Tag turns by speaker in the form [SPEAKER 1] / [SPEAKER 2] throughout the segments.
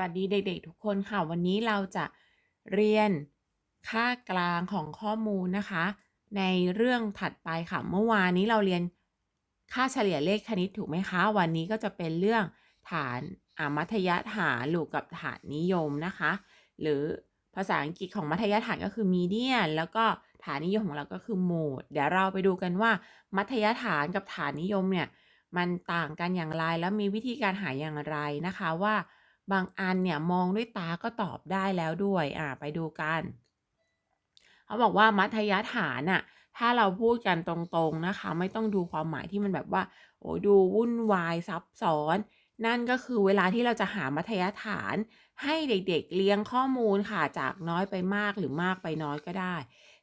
[SPEAKER 1] สวัสดีเด็ก ๆ ทุกคนค่ะ วันนี้เราจะเรียนค่ากลางของข้อมูลนะคะ ในเรื่องถัดไปค่ะเมื่อวานนี้เราเรียนค่าเฉลี่ยเลขคณิตถูกไหมคะ วันนี้ก็จะเป็นเรื่องฐานอามัธยฐานหลูกกับฐานนิยมนะคะ หรือภาษาอังกฤษของมัธยฐานก็คือ median แล้วก็ฐานนิยมของเราก็คือ mode เดี๋ยวเราไปดูกันว่า มัธยฐานกับฐานนิยมเนี่ยมันต่างกันอย่างไรแล้วมีวิธีการหาอย่างไรนะคะว่า บางอันเนี่ยมองด้วยตาก็ตอบได้แล้วด้วยอ่าไปดูกัน เขาบอกว่ามัธยฐานอะถ้าเราพูดกันตรงๆนะคะ ไม่ต้องดูความหมายที่มันแบบว่า โอ้ดูวุ่นวายซับซ้อน นั่นก็คือเวลาที่เราจะหามัธยฐาน ให้เด็กๆเรียงข้อมูลค่ะจากน้อยไปมากหรือมากไปน้อยก็ได้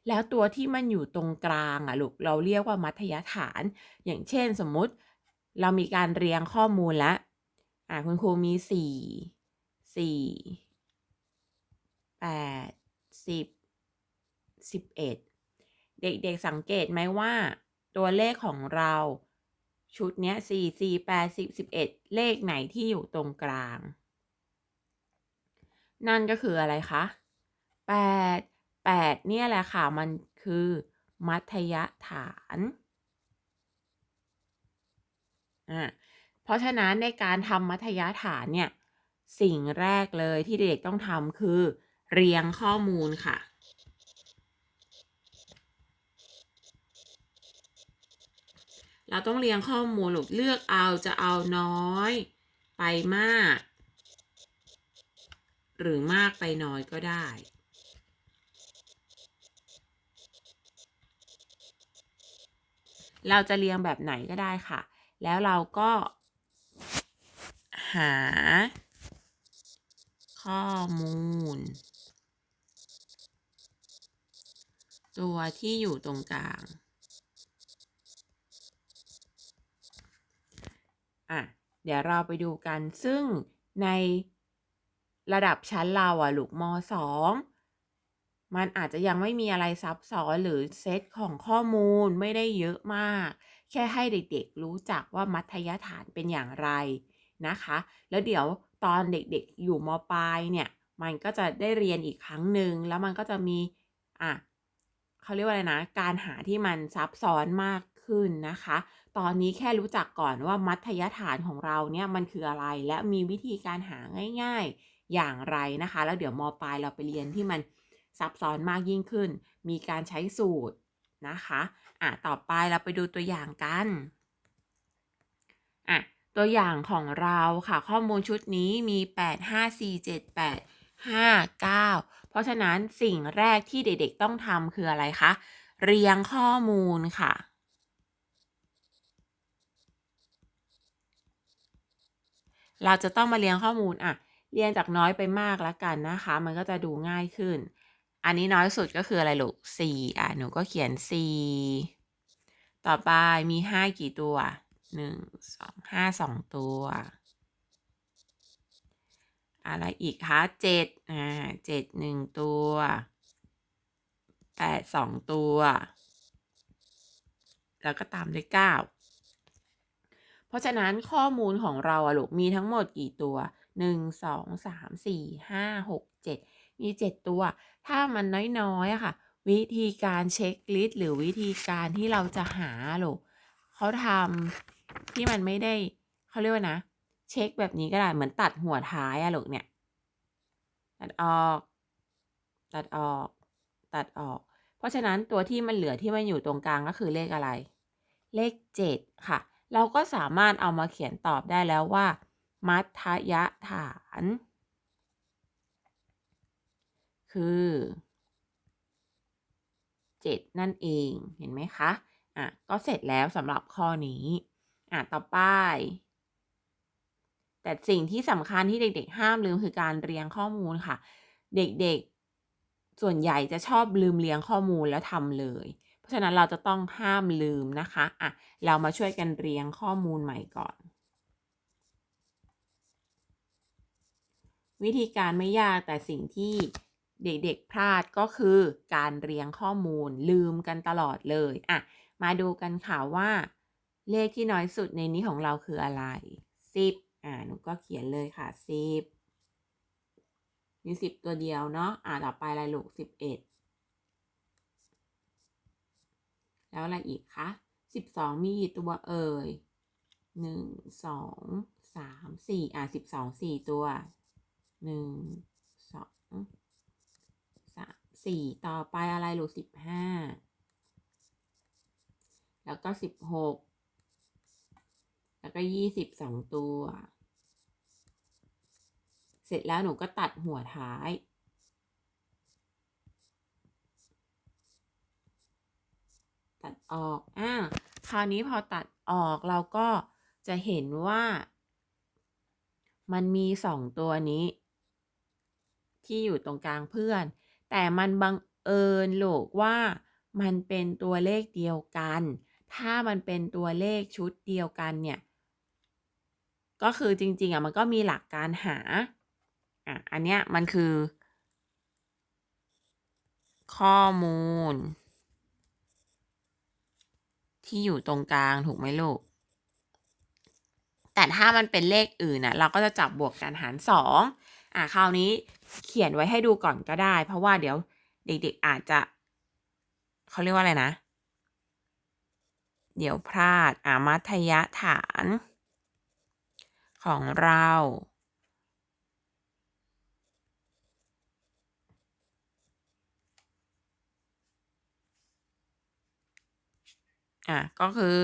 [SPEAKER 1] แล้วตัวที่มันอยู่ตรงกลางอะลูกเราเรียกว่ามัธยฐาน อย่างเช่นสมมุติ เรามีการเรียงข้อมูลแล้วอ่าคุณครูมีสี่ สี่แปดสิบสิบเอ็ดเด็กๆสังเกตไหมว่า ตัวเลขของเราชุดเนี้ยสี่สี่แปดสิบสิบเอ็ดเลขไหนที่อยู่ตรงกลาง นั่นก็คืออะไรคะแปดแปดเนี่ยแหละค่ะ มันคือมัธยฐานอ่าเพราะฉะนั้นในการทำมัธยฐานเนี่ย สิ่งแรกเลยที่เด็กต้องทำคือ เรียงข้อมูลค่ะ เราต้องเรียงข้อมูลหลูกเลือกเอาจะเอาน้อย ไปมาก หรือมากไปน้อยก็ได้เราจะเรียงแบบไหนก็ได้ค่ะ แล้วเราก็หา ข้อมูล ตัวที่อยู่ตรงกลาง อะ เดี๋ยวเราไปดูกันซึ่งในระดับชั้นเราอะ ลูกมสองมันอาจจะยังไม่มีอะไรซับซ้อนหรือเซตของข้อมูลไม่ได้เยอะมาก แค่ให้เด็กๆรู้จักว่ามัธยฐานเป็นอย่างไรนะคะ แล้วเดี๋ยว ตอนเด็กๆอยู่มปลายเนี่ย มันก็จะได้เรียนอีกครั้งหนึ่งแล้วมันก็จะมีอะเขาเรียกว่าอะไรนะ การหาที่มันซับซ้อนมากขึ้นนะคะ ตอนนี้แค่รู้จักก่อนว่ามัธยฐานของเราเนี่ยมันคืออะไรและมีวิธีการหาง่าย ๆอย่างไรนะคะ แล้วเดี๋ยวมปลายเราไปเรียนที่มันซับซ้อนมากยิ่งขึ้น มีการใช้สูตรนะคะ อะ ต่อไปเราไปดูตัวอย่างกัน ตัวอย่างของเราค่ะข้อมูลชุดนี้มี 8 5 4 7 8 5 9 เพราะฉะนั้นสิ่งแรกที่เด็กๆต้องทำคืออะไรคะ เรียงข้อมูลค่ะ เราจะต้องมาเรียงข้อมูลอะ เรียงจากน้อยไปมากแล้วกันนะคะ มันก็จะดูง่ายขึ้น อันนี้น้อยสุดก็คืออะไรลูกสี่อะ หนูก็เขียนสี่ต่อไปมีห้ากี่ตัว หนึ่งสองห้าสองตัว อะไรอีกคะเจ็ดอ่าเจ็ดหนึ่งตัวแปดสองตัว แล้วก็ตามด้วยเก้าเพราะฉะนั้นข้อมูลของเราอะลูกมีทั้งหมดกี่ตัวหนึ่งสองสามสี่ห้าหกเจ็ดมีเจ็ดตัว ถ้ามันน้อยๆอะค่ะ วิธีการเช็คลิสต์หรือวิธีการที่เราจะหาหรอกเขาทำ ที่มันไม่ได้เขาเรียกว่านะ เช็คแบบนี้ก็ได้เหมือนตัดหัวท้ายอะลูกเนี่ย ตัดออก ตัดออก ตัดออก เพราะฉะนั้นตัวที่มันเหลือที่มันอยู่ตรงกลางก็คือเลขอะไร เลขเจ็ดค่ะ เราก็สามารถเอามาเขียนตอบได้แล้วว่า มัธยฐาน คือ 7 นั่นเองเห็นไหมคะ อะ ก็เสร็จแล้วสำหรับข้อนี้ อะต่อไป แต่สิ่งที่สำคัญที่เด็ก ๆ ห้ามลืมคือการเรียงข้อมูลค่ะ เด็กๆ ส่วนใหญ่จะชอบลืมเรียงข้อมูลแล้วทำเลย เพราะฉะนั้นเราจะต้องห้ามลืมนะคะอะเรามาช่วยกันเรียงข้อมูลใหม่ก่อน วิธีการไม่ยากแต่สิ่งที่เด็กๆ พลาดก็คือการเรียงข้อมูลลืมกันตลอดเลย อะ มาดูกันค่ะว่า เลขที่น้อยสุดในนี้ของเราคืออะไรสิบอ่าหนูก็เขียนเลยค่ะสิบมีสิบตัวเดียวเนาะอ่าต่อไปอะไรลูกสิบเอ็ดแล้วอะไรอีกคะสิบสองมีกี่ตัวเอ่ยหนึ่งสองสามสี่อะสิบสองสี่ตัวหนึ่งสองสามสี่ต่อไปอะไรลูกสิบห้าแล้วก็สิบหก แล้วก็ยี่สิบสองตัว เสร็จแล้วหนูก็ตัดหัวท้าย ตัดออกอ่าคราวนี้พอตัดออกเราก็จะเห็นว่า มันมีสองตัวนี้ ที่อยู่ตรงกลางเพื่อน แต่มันบังเอิญโลกว่ามันเป็นตัวเลขเดียวกัน ถ้ามันเป็นตัวเลขชุดเดียวกันเนี่ย ก็คือจริง ๆอะมันก็มีหลักการหาอะอันเนี้ยมันคือ ข้อมูล ที่อยู่ตรงกลางถูกไหมลูก แต่ถ้ามันเป็นเลขอื่นน่ะเราก็จะจับบวกกันหารสองอะคราวนี้เขียนไว้ให้ดูก่อนก็ได้ เพราะว่าเดี๋ยวเด็กๆอาจจะเขาเรียกว่าอะไรนะ เดี๋ยวพลาดอ่ามัธยฐาน ของเรา อะ ก็คือ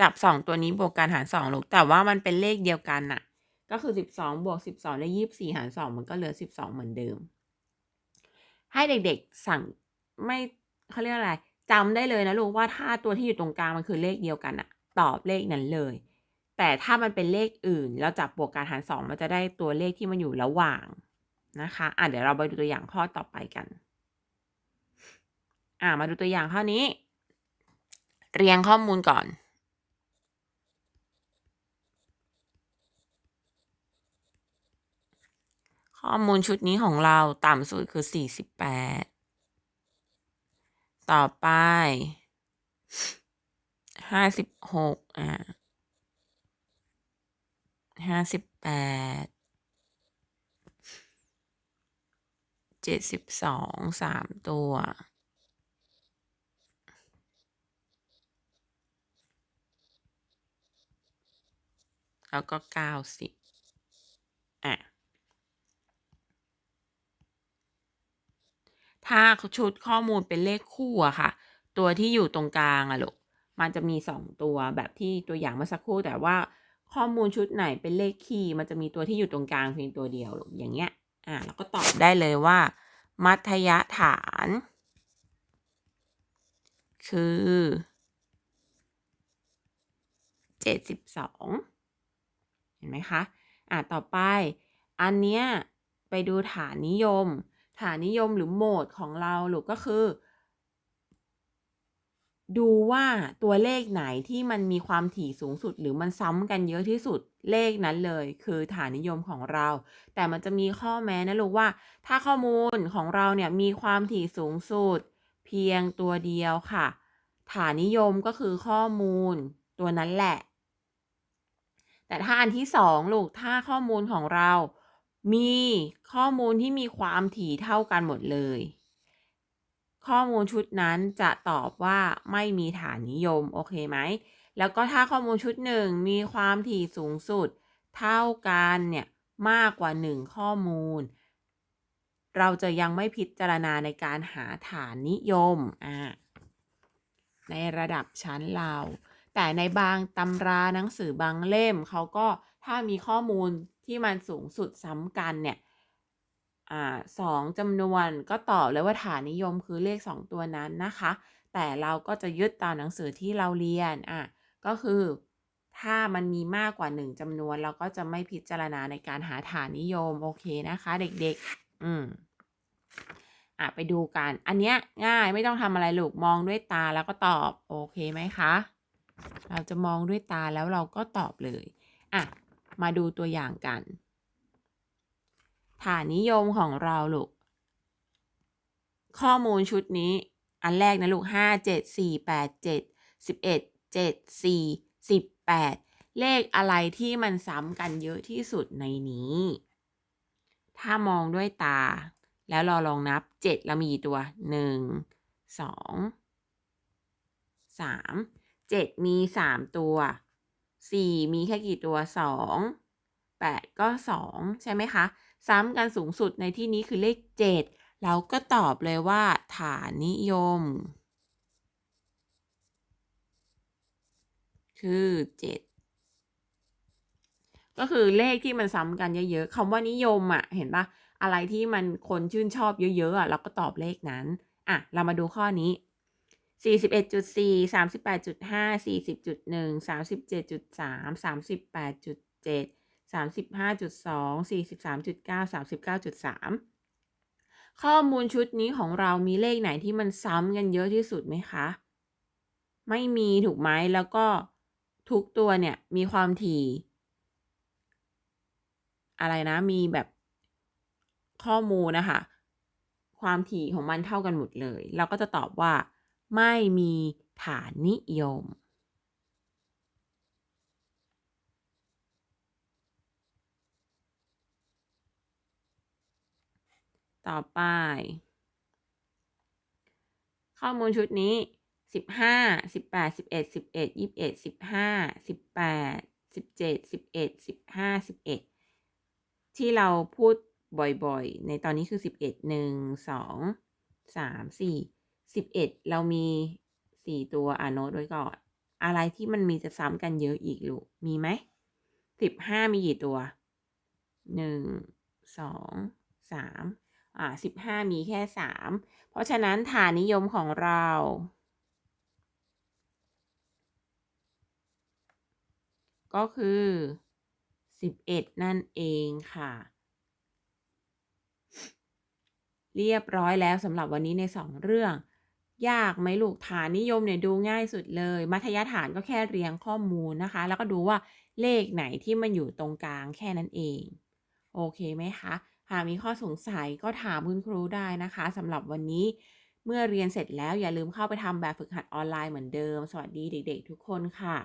[SPEAKER 1] จับสองตัวนี้บวกกันหารสองลูกแต่ว่ามันเป็นเลขเดียวกันน่ะ ก็คือสิบสองบวกสิบสองได้ยี่สิบสี่หารสองมันก็เหลือสิบสองเหมือนเดิม ให้เด็กๆสั่งไม่เขาเรียกอะไรจำได้เลยนะลูกว่าถ้าตัวที่อยู่ตรงกลางมันคือเลขเดียวกันอะตอบเลขนั้นเลย แต่ถ้ามันเป็นเลขอื่น แล้วจับบวกการหารสองมันจะได้ตัวเลขที่มันอยู่ระหว่างนะคะอะเดี๋ยวเราไปดูตัวอย่างข้อต่อไปกัน อะมาดูตัวอย่างข้อนี้ เรียงข้อมูลก่อน ข้อมูลชุดนี้ของเราต่ำสุดคือสี่สิบแปดต่อไปห้าสิบหกอะห้าสิบแปดเจ็ดสิบสองสามตัวแล้วก็เก้าสิบอะ ถ้าชุดข้อมูลเป็นเลขคู่อะค่ะ ตัวที่อยู่ตรงกลางอะลูกมันจะมีสองตัวแบบที่ตัวอย่างเมื่อสักครู่แต่ว่าข้อมูลชุดไหนเป็นเลขคีย์มันจะมีตัวที่อยู่ตรงกลางเพียงตัวเดียวลูกอย่างเงี้ย อ่าเราก็ตอบได้เลยว่า มัธยฐาน คือเจ็ดสิบสองเห็นไหมคะ อ่าต่อไป อันเนี้ยไปดูฐานนิยม ฐานนิยมหรือโหมดของเราลูกก็คือ ดูว่าตัวเลขไหนที่มันมีความถี่สูงสุด หรือมันซ้ำกันเยอะที่สุดเลขนั้นเลย คือฐานนิยมของเรา แต่มันจะมีข้อแม้นะลูกว่า ถ้าข้อมูลของเราเนี่ยมีความถี่สูงสุด เพียงตัวเดียวค่ะ ฐานนิยมก็คือข้อมูลตัวนั้นแหละ แต่ถ้าอันที่สองลูกถ้าข้อมูลของเรา มีข้อมูลที่มีความถี่เท่ากันหมดเลย ข้อมูลชุดนั้นจะตอบว่าไม่มีฐานนิยม โอเคไหม แล้วก็ถ้าข้อมูลชุดหนึ่งมีความถี่สูงสุด เท่ากันเนี่ยมากกว่าหนึ่งข้อมูล เราจะยังไม่พิจารณาในการหาฐานนิยมอ่าในระดับชั้นเรา แต่ในบางตำราหนังสือบางเล่มเขาก็ถ้ามีข้อมูล ที่มันสูงสุดซ้ำกันเนี่ยอสองจำนวนก็ตอบเลยว่าฐานนิยมคือเลขสองตัวนั้นนะคะ แต่เราก็จะยึดตามหนังสือที่เราเรียนอะก็คือถ้ามันมีมากกว่าหนึ่งจำนวน เราก็จะไม่พิจารณาในการหาฐานนิยม โอเคนะคะ เด็กๆ อืมอะไปดูกัน อันเนี้ยง่ายไม่ต้องทำอะไรลูกมองด้วยตาแล้วก็ตอบ โอเคไหมคะ เราจะมองด้วยตาแล้วเราก็ตอบเลย มาดูตัวอย่างกัน ฐานนิยมของเราลูก ข้อมูลชุดนี้ อันแรกนะลูกห้าเจ็ดสี่แปดเจ็ดสิบเอ็ดเจ็ดสี่สิบแปดเลขอะไรที่มันซ้ำกันเยอะที่สุดในนี้ ถ้ามองด้วยตา แล้วเราลองนับเจ็ดแล้วมีกี่ตัวหนึ่งสองสามเจ็ดมีสามตัว สี่มีแค่กี่ตัวสองแปดก็สองใช่ไหมคะ ซ้ำกันสูงสุดในที่นี้คือเลขเจ็ดเราก็ตอบเลยว่า ฐานนิยม คือเจ็ดก็คือเลขที่มันซ้ำกันเยอะๆคำว่านิยมอะ เห็นปะอะไรที่มันคนชื่นชอบเยอะๆอะเราก็ตอบเลขนั้น อะ เรามาดูข้อนี้ 41.4 38.5 40.1 37.3 38.7 35.2 43.9 39.3ข้อมูลชุดนี้ของเรามีเลขไหนที่มันซ้ำกันเยอะที่สุดไหมคะ ไม่มีถูกไหมแล้วก็ทุกตัวเนี่ยมีความถี่ อะไรนะมีแบบข้อมูลนะคะ ความถี่ของมันเท่ากันหมดเลย เราก็จะตอบว่า ไม่มีฐานนิยม ต่อไป ข้อมูลชุดนี้สิบห้าสิบแปดสิบเอ็ดสิบเอ็ดยี่สิบเอ็ดสิบห้าสิบแปดสิบเจ็ดสิบเอ็ดสิบห้าสิบเอ็ดที่เราพูดบ่อยๆ ในตอนนี้คือสิบเอ็ดหนึ่ง สิบเอ็ดเรามีสี่ตัวอ่านโน้ตไว้ก่อน อะไรที่มันมีจะซ้ำกันเยอะอีกลูก มีไหมสิบห้ามีกี่ตัวหนึ่งสองสามอ่าสิบห้ามีแค่สามเพราะฉะนั้นฐานนิยมของเราก็คือสิบเอ็ดนั่นเองค่ะ เรียบร้อยแล้วสำหรับวันนี้ในสองเรื่อง ยากไหมลูกฐานนิยมเนี่ยดูง่ายสุดเลย มัธยฐานก็แค่เรียงข้อมูลนะคะ แล้วก็ดูว่าเลขไหนที่มันอยู่ตรงกลางแค่นั้นเอง โอเคไหมคะหากมีข้อสงสัยก็ถามคุณครูได้นะคะสำหรับวันนี้ เมื่อเรียนเสร็จแล้วอย่าลืมเข้าไปทำแบบฝึกหัดออนไลน์เหมือนเดิม สวัสดีเด็ก ๆ ทุกคนค่ะ